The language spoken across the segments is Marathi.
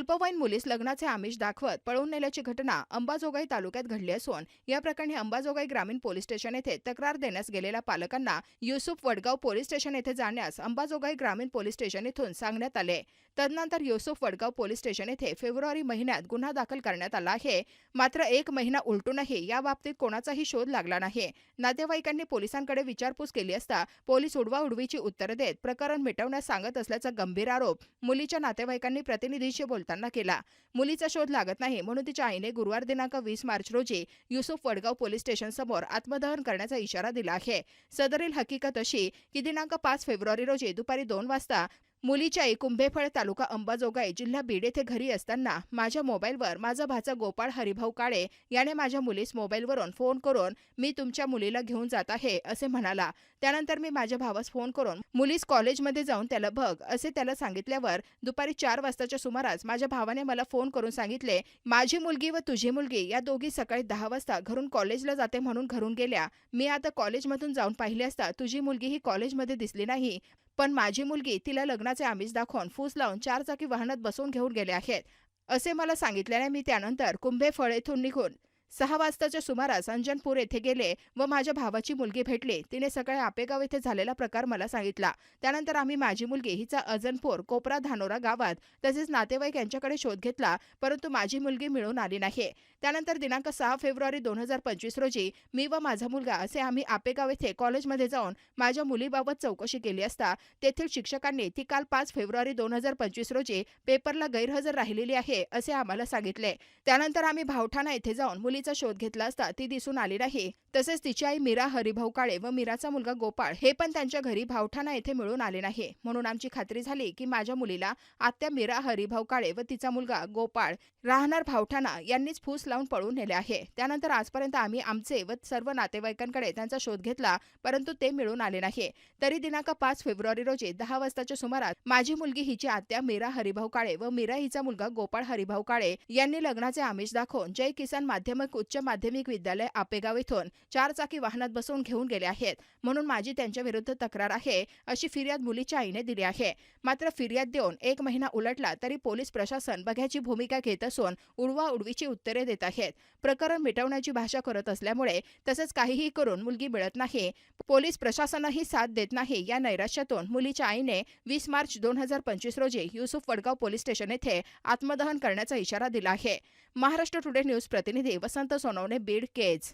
अल्पवयीन मुलीस लग्नाचे आमिष दाखवत पळवून नेल्याची घटना अंबाजोगाई तालुक्यात घडली असून या प्रकरणी अंबाजोगाई ग्रामीण पोलीस स्टेशन येथे तक्रार देण्यास गेलेल्या पालकांना युसुफ वडगाव पोलीस स्टेशन येथे जाण्यास अंबाजोगाई ग्रामीण पोलीस स्टेशन येथून सांगण्यात आले. तदनंतर युसुफ वडगाव पोलीस स्टेशन येथे फेब्रुवारी महिन्यात गुन्हा दाखल करण्यात आला आहे. मात्र एक महिना उलटूनही याबाबतीत कोणाचाही शोध लागला नाही. नातेवाईकांनी पोलिसांकडे विचारपूस केली असता पोलीस उडवाउडवीची उत्तरं देत प्रकरण मिटवण्यास सांगत असल्याचा गंभीर आरोप मुलीच्या नातेवाईकांनी प्रतिनिधीशी बोलताना केला. मुलीचा शोध लागत नाही. म्हणून तिच्या आईने गुरुवार दिनांक वीस मार्च रोजी युसुफ वडगाव पोलीस स्टेशन समोर आत्मदहन करण्याचा इशारा दिला आहे. सदरील हकीकत अशी की दिनांक पाच फेब्रुवारी रोजी दुपारी दोन वाजता मुलीच्या आई कुंभेफळ तालुका अंबाजोगाई जिल्हा बीड येथे घरी असताना माझ्या मोबाईलवर माझा भाचा गोपाळ हरिभाऊ काळे याने माझ्या मुलीस मोबाईलवरून फोन करून मी तुमच्या मुलीला घेऊन जात आहे असे म्हणाला. त्यानंतर मी माझ्या भावास फोन करून मुलीस कॉलेजमध्ये जाऊन त्याला बघ असे त्याला सांगितल्यावर दुपारी चार वाजताच्या सुमारास माझ्या भावाने मला फोन करून सांगितले माझी मुलगी व तुझी मुलगी या दोघी सकाळी दहा वाजता घरून कॉलेजला जाते म्हणून घरून गेल्या. मी आता कॉलेजमधून जाऊन पाहिले असता तुझी मुलगी ही कॉलेजमध्ये दिसली नाही. पण माझी मुलगी तिला लग्नाचे आमिष दाखवून फूस लावून चार चाकी वाहनात बसवून घेऊन गेले आहेत. असे मला सांगितल्याने मी त्यानंतर कुंभेफळ येथून निघून सहा वाजताच्या सुमारास अंजनपूर येथे गेले व माझ्या भावाची मुलगी भेटली. तिने सकाळी आपेगाव येथे झालेला प्रकार मला सांगितला. त्यानंतर आम्ही माझी मुलगी हिचा अजनपूर कोपरा धानोरा गावात तसेच नातेवाईक यांच्याकडे शोध घेतला परंतु माझी मुलगी मिळून आली नाही. त्यानंतर दिनांक सहा फेब्रुवारी दोन हजार पंचवीस रोजी मी व माझा मुलगा असे आम्ही आपेगाव येथे कॉलेजमध्ये जाऊन माझ्या मुलीबाबत चौकशी केली असता तेथील शिक्षकांनी ती काल पाच फेब्रुवारी दोन हजार पंचवीस रोजी पेपरला गैरहजर राहिलेली आहे असे आम्हाला सांगितले. त्यानंतर आम्ही भावठाणा येथे जाऊन मुली मुलीचा शोध घेतला असता ती दिसून आली नाही. तसेच तिची आई मीरा हरिभाऊ काळे व मीराचा मुलगा गोपाळ हे पण त्यांच्या घरी भावठाणा येथे मिळून आले नाही. म्हणून आमची खात्री झाली की माझ्या मुलीला आत्या मीरा हरिभाऊ काळे व तिचा मुलगा गोपाळ राहणार भावठाणा यांनीच फूस लावून पळून नेले आहे. त्यानंतर आजपर्यंत आम्ही आमचे व सर्व नातेवाईकांकडे त्यांचा शोध घेतला परंतु ते मिळून आले नाही. तरी दिनांक पाच फेब्रुवारी रोजी दहा वाजताच्या सुमारास माझी मुलगी हिची आत्या मीरा हरिभाऊ काळे व मीरा हिचा मुलगा गोपाळ हरिभाऊ काळे यांनी लग्नाचे आमिष दाखवून जय किसान माध्यमिक उच्च माध्यमिक विद्यालय आपेगाव इथून चारचाकी वाहनात बसवून घेऊन गेले आहेत. म्हणून माझी त्यांच्या विरुद्ध तक्रार आहे अशी फिर्याद मुलीच्या आईने दिली आहे. मात्र फिर्याद देऊन एक महिना उलटला तरी पोलीस प्रशासन बघ्याची भूमिका घेत असून उडवा उडवीची उत्तरे देत आहेत. प्रकरण मिटवण्याची भाषा करत असल्यामुळे तसंच काहीही करून मुलगी मिळत नाही. पोलीस प्रशासनही साथ देत नाही या नैराश्यातून मुलीच्या आईने वीस मार्च दोन हजार पंचवीस रोजी युसुफ वडगाव पोलीस स्टेशन येथे आत्मदहन करण्याचा इशारा दिला आहे. महाराष्ट्र टुडे न्यूज प्रतिनिधी वसंत सोनवणे बीड केज.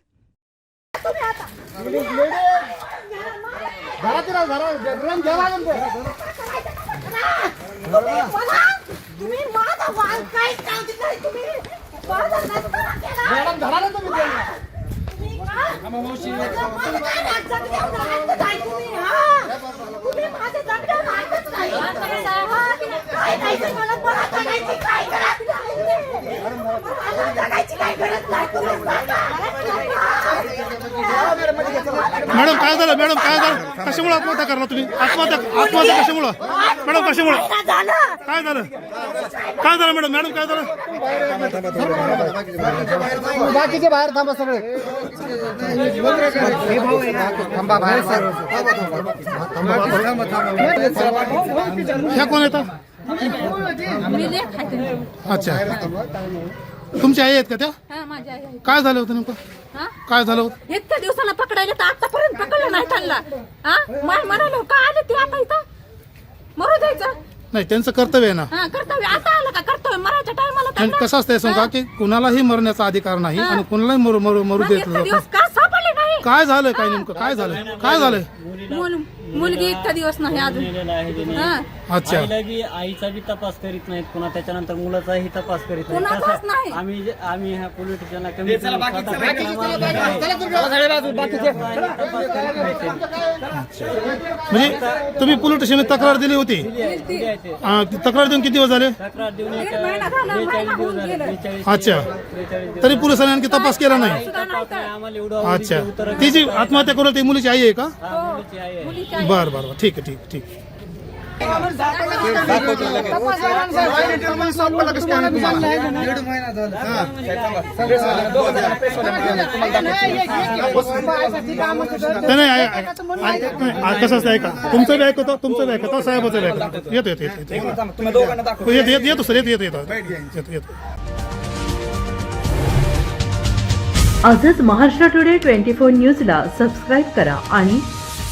घरा मला मॅडम काय झालं? मॅडम काय झालं? कशामुळे आत्महत्या करला तुम्ही? आत्महत्या आत्महत्या कशामुळं? मॅडम कशामुळं? काय झालं? काय झालं मॅडम? मॅडम काय झालं? बाकीचे बाहेर थांबा सगळे. थांबा बाहेर सर ह्या कोण येतात अच्छा. तुमची आई आहेत का त्या? हा माझी आई आहे. काय झालं होतं नेमकं? हा? काय झालं होतं? इतक्या दिवसाला पकडायला तर आतापर्यंत पकडलं नाही त्यांना. हा? म्हणालो का आले ते आता इथं? मरू द्यायचं? नाही त्यांचं कर्तव्य आहे ना. हा कर्तव्य. आता आलं का कर्तव्य? मरायच्या टायमाला आणि कसं असतंय सांगा? की कुणालाही मरण्याचा अधिकार नाही आणि कुणालाही मरू मरू मरू देत. दिवस का सापडले नाही? काय झालं काय नेमकं? काय झालं काय झालंय? मुलगी इतक्या दिवस नाही अजून. आहे. हा. अच्छा. आईला बी आईचा बी तपास करीत नाहीत पुन्हा त्याच्यानंतर मुलाचाही तपास करीत नाहीत. कुणाचाच कसं- नाही. आम्ही जे- आम्ही ह्या पोलीस स्टेशनला कमी चला सगळे बाजू बाकीचे म्हणजे तुम्ही पोलीस स्टेशनला तक्रार दिली होती? ती. तक्रार देऊन किती दिवस झाले? तक्रार देऊन दीड महिना झाला, बेचाळीस महिना दिवस होऊन झाले गेलं. बेचाळीस अच्छा. बेचाळीस तरी पोलिसांनी आणखी तपास केला नाही? सुद्धा नाही तर. आम्हाला एवढं अच्छा. उत्तर ती जी आत्महत्या करू ती मुलीची आई आहे का? मुलीची आई आहे. मुलीची आई बर बर बर. ठीक आहे ठीक ठीक नाही नाही ऐ- ऐ- ऐ- नाही, आ- कसं असतं ऐका. तुमचं बी ऐकतो तुमचं बी ऐकतो साहेबाचं बी ऐकतो येतो येतो येतो येतो. येतो येतो येतो सर येतो येतो येतो. येतो येतो. आजच महाराष्ट्र टुडे ट्वेंटी फोर न्यूजला सबस्क्राईब करा आणि